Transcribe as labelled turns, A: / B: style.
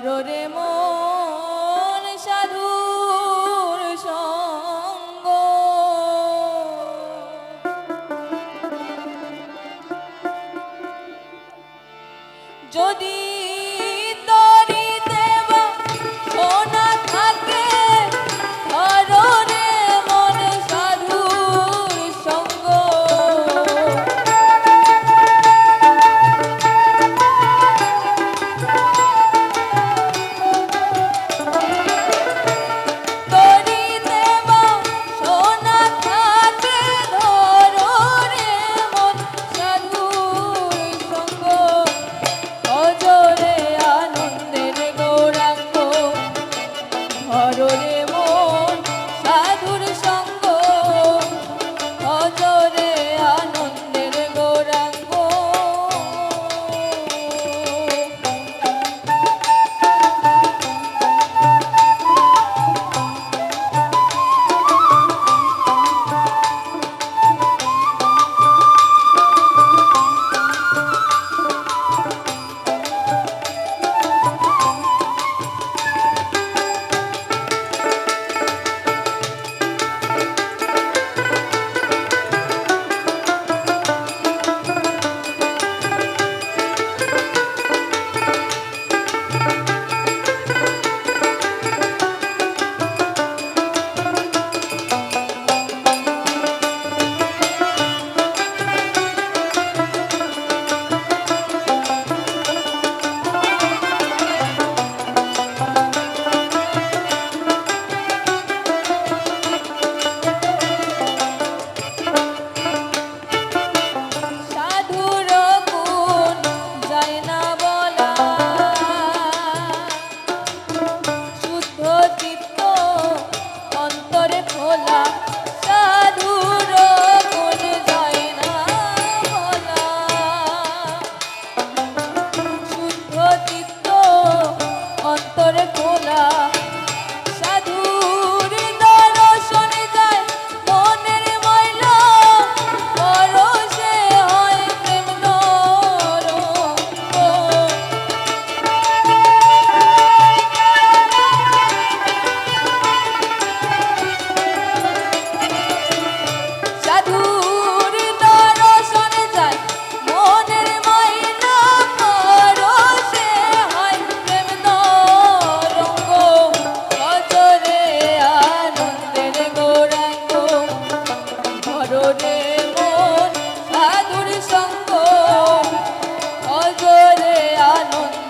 A: ধর রে ধররে মন সাধুর সঙ্গ অজরে আনন্দ।